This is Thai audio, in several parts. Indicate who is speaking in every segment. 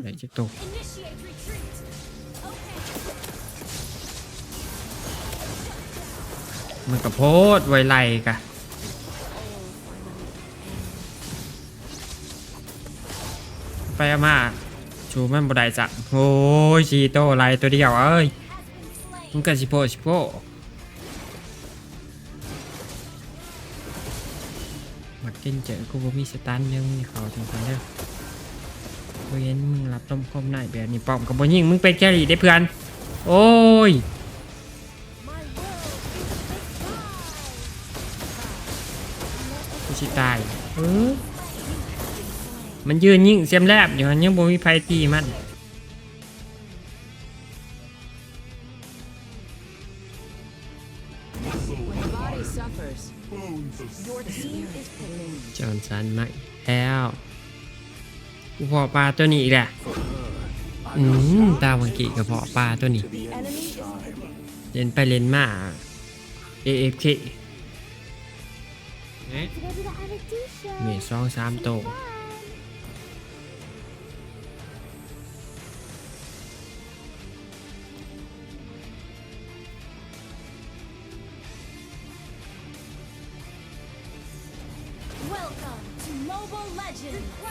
Speaker 1: ไหนจะตก
Speaker 2: Initiate retreat. Okay.
Speaker 1: มันก็โพดไวไลกะไปเอามาชูมันบ่ได้จักโอ้ยชีโตไลตัวเดียวเอ้ย
Speaker 2: Has been
Speaker 1: มัน
Speaker 2: slain.
Speaker 1: ก็สิโพสิโพมากินเจอกูบ่มีสตันยังมีเขาจังซั่นเด้อบ่ เห็นมึงรับต้มคมหน้าแบบนี้ป้อมก็บ่ยิงมึงเป็นแครี่ได้เพื่อน โอ้ย
Speaker 2: My will is the sky.
Speaker 1: กูสิตายเออมันยืนยิงเสียมแลบอยู่หันยังบ่มีไผตีมัน
Speaker 3: When the body suffers, your team is prepared.
Speaker 1: จอนสันมาอีกแล้ว กูเพาะปลาตัวนี้อีกแหละอืมตาวังกีกับเพาะปลาตัวนี้
Speaker 3: Enemy is picking.
Speaker 1: เล่นไปเล่นมา AFK เอ๊ะ
Speaker 2: To go to the Addict show.
Speaker 1: เมีสองสามโตว
Speaker 2: Fun.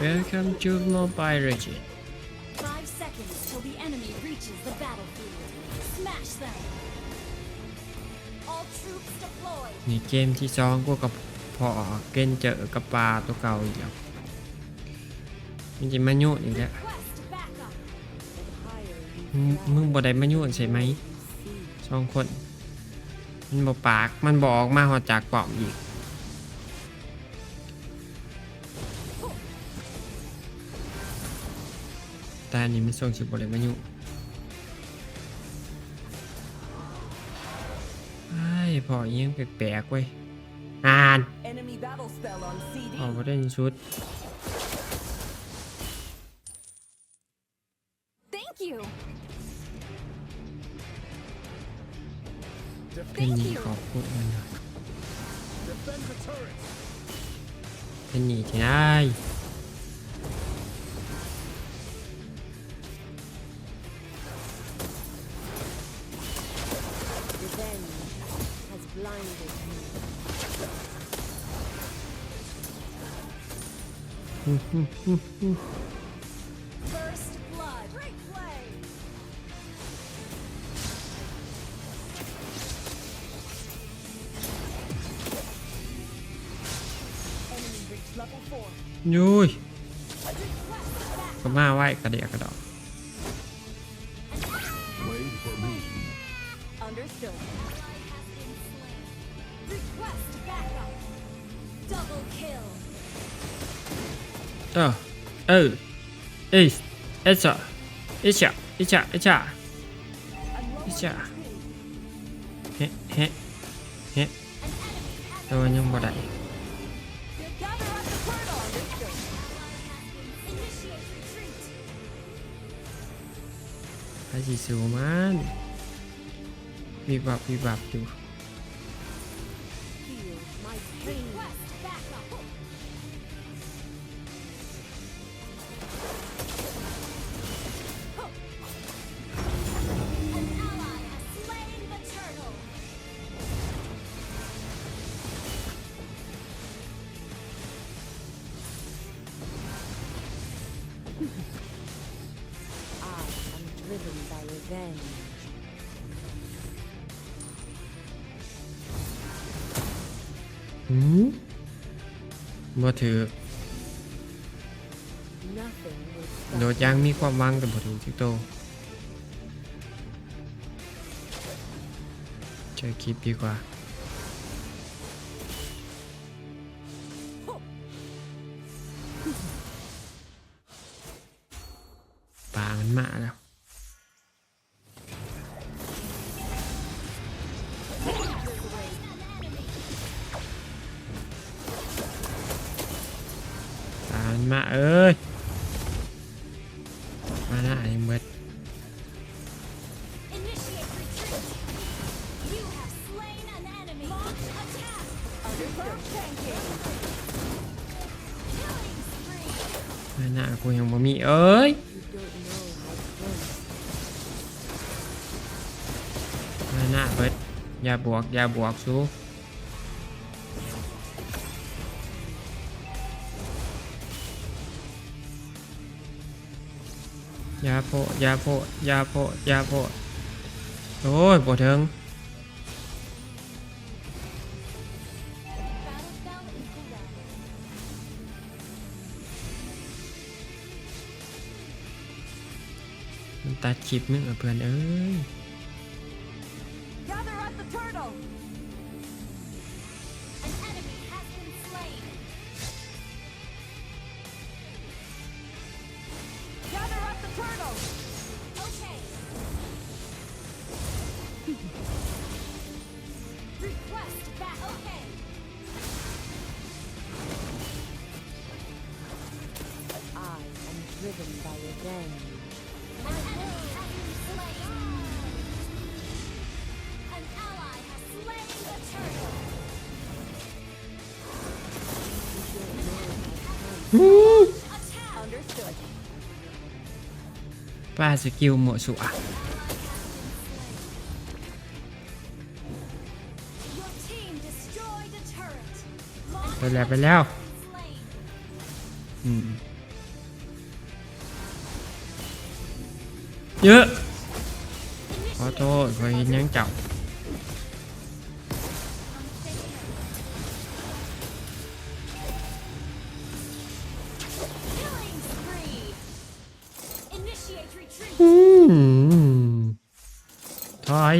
Speaker 2: 'Welcome to Mobile Legends! Request back.
Speaker 1: Welcome to Mobile Legends
Speaker 2: Five seconds till the enemy reaches the battlefield. Smash them! All troops deployed.
Speaker 1: นี่เกมที่สองกูกับเพาะเกนเจอกับปลาตัวเก่าอีกแล้วมันจะมาโยนอีกแล้ว
Speaker 2: Request backup.
Speaker 1: มึงมึงบ่ได้มาโยนใช่ไหมสองคน มันบ่ปาก มันบอกมาหอดจากปอมอีก แต่อันนี้มันส่งสิบ่ได้มาโยนไอ้ยพอเอียงแปลกๆเว้ยอ่าน
Speaker 3: Enemy battle spell on CD.
Speaker 1: พอบ่ได้ชุด
Speaker 2: Thank you.
Speaker 1: เป็นหนีขอบคุณมันหน่อยเป็นหนีที่ได้
Speaker 2: First blood. Great play.
Speaker 1: ยุ้ยก็ม เออเออเอยเอช่าเอช่าเอช่าเอช่าเอช่า หืมบ่ถือโดดยางมีความหวังกับบ่ถือทิกโตเจอคลิปดีกว่า มาหน้าไอ้เมด
Speaker 2: Initiate retreat. You have slain an
Speaker 1: ยาโพดยาโพดยาโพดโอ้ยบ่ถึง
Speaker 2: Battle spell in cooldown.
Speaker 1: มันตัดคลิปนึงอะเพื่อนเอ้ย
Speaker 3: Understood.
Speaker 1: ป้าสกิลหมวสุอะ
Speaker 2: Your team destroyed a turret.
Speaker 1: ไปแล้วไปแล้ว
Speaker 2: Slain.
Speaker 1: อืม เยอะขอโทษขอเห็นยังเจ้า
Speaker 2: Killing spree. Initiate retreat.
Speaker 1: อืมถอย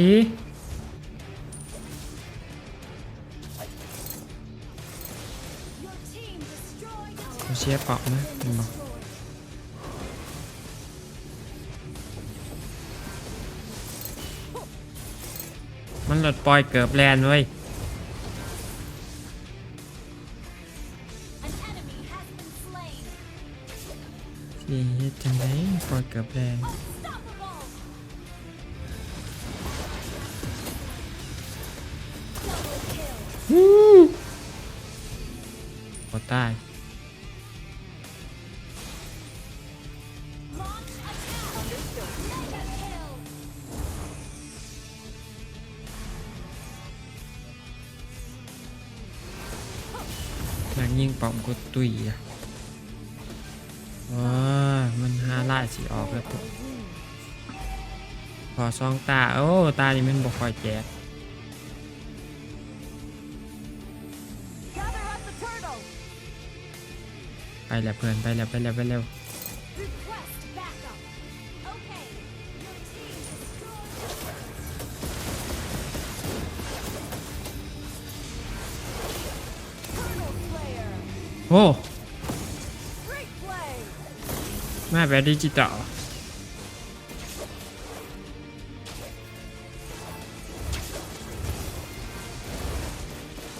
Speaker 2: Your team destroyed a
Speaker 1: กู
Speaker 2: turret.
Speaker 1: เสียเปล่านะเห็นบอก มันหลดปล่อยเกือบแลนเว้ย
Speaker 2: An enemy has been slain.
Speaker 1: สิเฮ็ดจังไดปล่อยเกือบแลน
Speaker 2: Unstoppable. Double kill.
Speaker 1: พอตาย ยิงปอมก็ตุยอะว้ามันหาล่าสีออกแล้วปุ๊บพอซองตา โอ้ ตานี่มันบกค่อยแจกไปแล้วเพื่อนไปแล้วไปแล้วไปแล้ว โอ้
Speaker 3: Great play.
Speaker 1: มาแบบดิจิตอล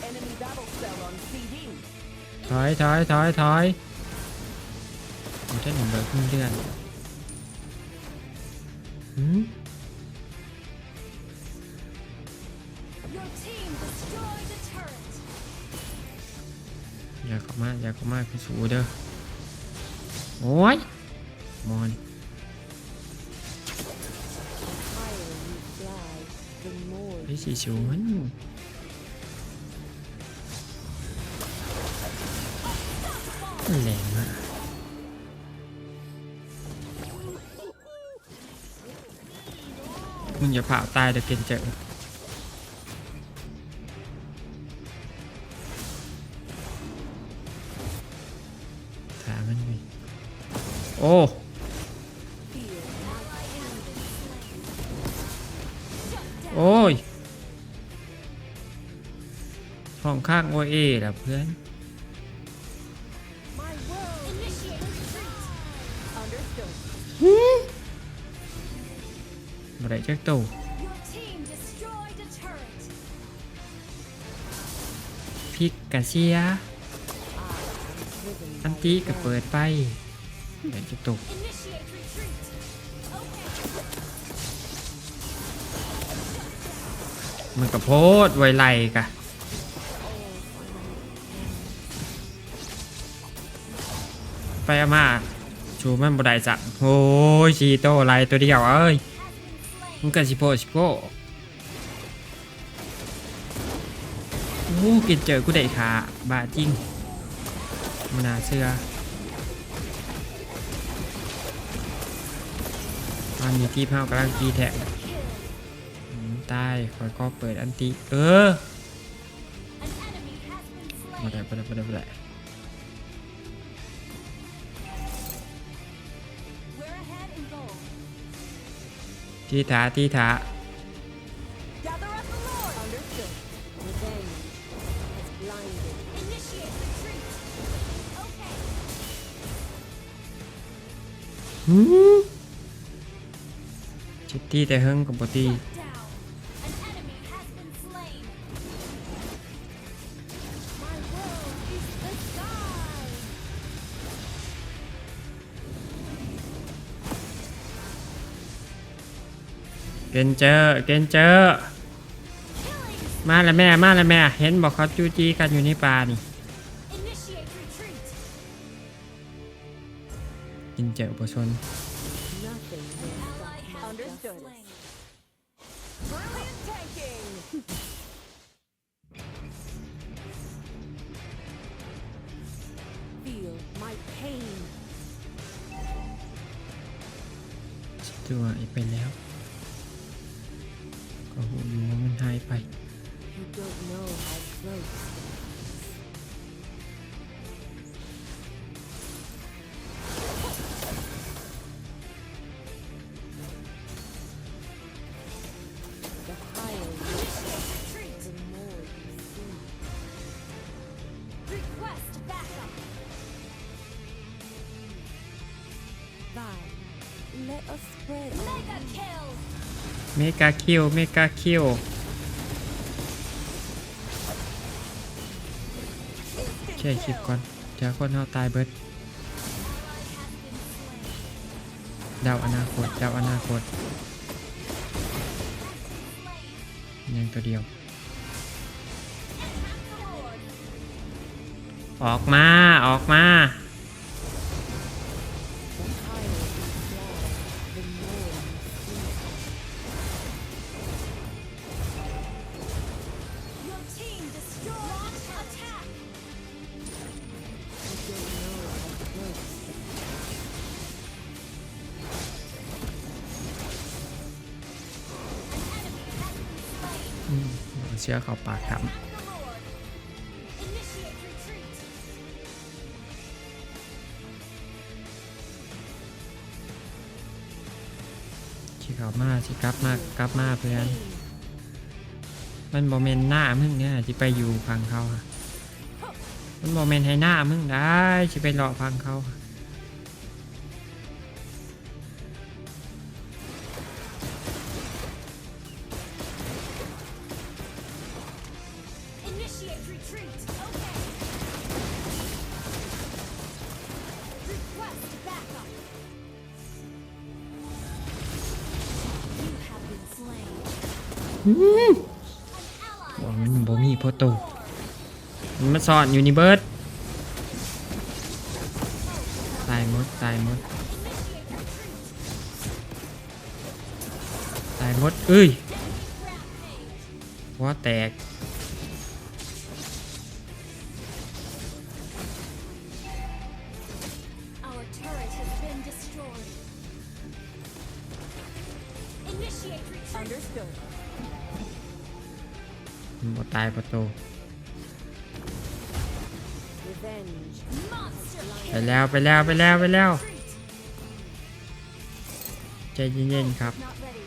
Speaker 3: Enemy battle spell on CD.
Speaker 1: ถอยถอยถอยถอยโอ้ท่านหนึ่งเบอร์ครึ่งเดือน มาอย่าเข้ามาคือสูเด้อโอ้ยมอนพี่สีสูมันมันแรงมากมึงอย่าเผาตายเดี๋ยวเกินเจอ โอ้
Speaker 3: fear.
Speaker 1: โอ้ยห้องข้างโอเอล่ะเพื่อน
Speaker 3: My world.
Speaker 2: Initiate retreat.
Speaker 3: Understood.
Speaker 1: บ่ได้จักตู้
Speaker 2: Your team destroyed a turret.
Speaker 1: พริกกะเสีย
Speaker 3: Driven
Speaker 1: อันตีก็เปิดไป ได้จักตู้
Speaker 2: Initiate retreat. Okay.
Speaker 1: มันก็โพดไวไลกะไปมาชูมันบ่ได้จังโอ้ยชีโตไรตัวเดียวเอ้ยมันก็สิโพสิโพโอ้กินเจอกูได้ขาบาจริงมันน่าเชื่อ ตอนนี้ที่เผากำลังกีแท็กตายคอยก็เปิดอันติเออมาได้มาได้มาได้มาได้ที่ถาที่ถา
Speaker 2: Gather up
Speaker 1: ที่แต่เฮิงกับบ
Speaker 2: อตี้
Speaker 1: เกนเจอเกนเจอมาแล้วแม่ มาแล้วแม่ เห็นบอกเขาจู้จี้กันอยู่ในป่านี่
Speaker 2: เก
Speaker 1: นเจอ
Speaker 3: ประชน
Speaker 1: ตัวไอ้ไปแล้ว เมกาคิวเมกาคิวแค่คลิปก่อนเดี๋ยวคนเฮาตายเบิด
Speaker 2: Ally has been slain.
Speaker 1: เดาอนาคตเดาอนาคตยังตัวเดียว ออกมา ออกมา ชื้อเข้าปากครับ
Speaker 2: Attack the Lord. Initiate retreat.
Speaker 1: ที่เขามาสิกลับมากลับมาเพื่อนมันโมเมนหน้ามึงเนี่ยที่ไปอยู่ฟังเขามันโมเมนให้หน้ามึงได้ที่ไปรอฟังเขา บอมันบ่มีโพโตมันมาซ่อนอยู่นี่เบิร์ดตายหมดตายหมดตายหมดเอ้ยว่าแตกายโพโต
Speaker 3: Revenge.
Speaker 2: Monster
Speaker 1: ไปแล้วไปแล้วไปแล้วไปแล้ว
Speaker 2: retreat.
Speaker 1: ใจเย็นๆครับ
Speaker 2: Not ready.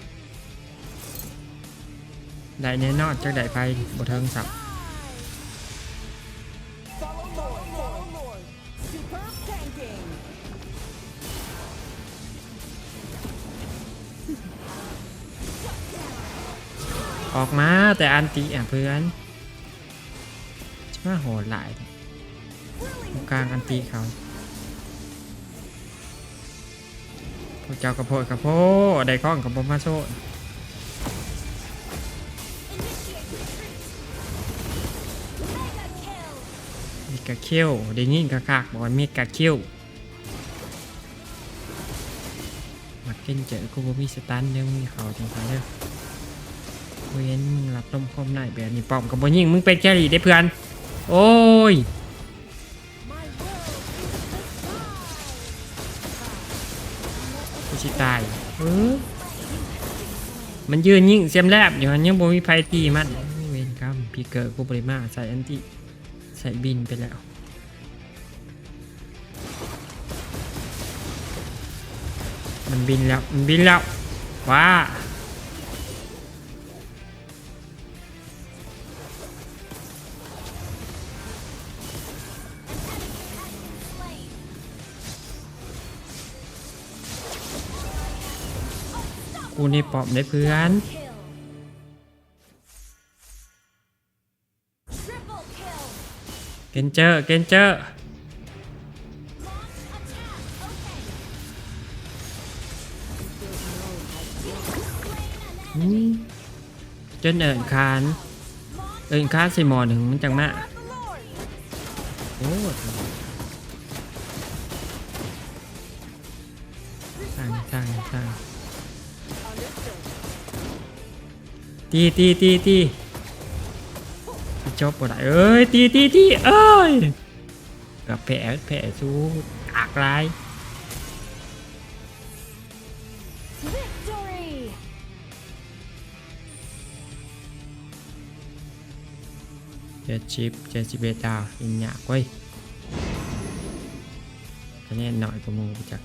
Speaker 1: ได้แน่นอนจักได้ไฟบ่เทิงสับ
Speaker 3: Follow Lord. Follow Lord. Superb tanking.
Speaker 1: ออกมาแต่อันติอะเพื่อน จะมาโหดหลายตรงกลางอันติเขาพวกเจ้ากระโพดกระโพดได้ข้องกับบมาโซ
Speaker 2: Initiate retreat. Mega kill.
Speaker 1: มีกะเขี้ยวได้ยินกระกากบอกว่ามีกะเขี้ยวบักเก้นเจอกูบ่มีสตันเด้อมึงอย่าเขาจังซั่นเด้อเว้นมึงรับลมคมได้แบบนี้ป้อมกับบ่ยิงมึงเป็นแครี่ได้เพื่อน โอ้ย กูสิตายเออมันยืนยิงเสียมแลบอยู่หันยังบ่มีไฟตีมันเวนครับพี่เกิดกูปริมาใส่อันติใส่บินไปแล้วมันบินแล้ว มันบินแล้วว้า กูนี่ปอบได้เพื่อน
Speaker 2: Kill. Triple kill.
Speaker 1: เกนเจอร์เกนเจอร์
Speaker 2: Launch attack. Okay.
Speaker 1: อืมจนเอิญคานเอิญคานใส่หมอหนึ่งมันจังมา
Speaker 2: The Lord.
Speaker 1: โอ้ ตีตีตีตีจบบ่ได้เอ้ยตีตีตีเอ้ยกับแผลแผลสู้อากลาย
Speaker 2: Victory.
Speaker 1: เจ็ดชิปเจ็ดสิบเอ็ดดาวยิงยากเว้ยคะแนนหน่อยกว่าหมูไปจาก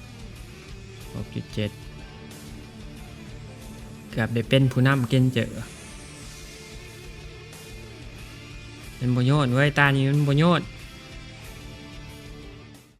Speaker 1: หกจุดเจ็ดเกือบได้เป็นผู้นำเกนเจอ มันโบโยนเว้ยตานี่มันโบโยน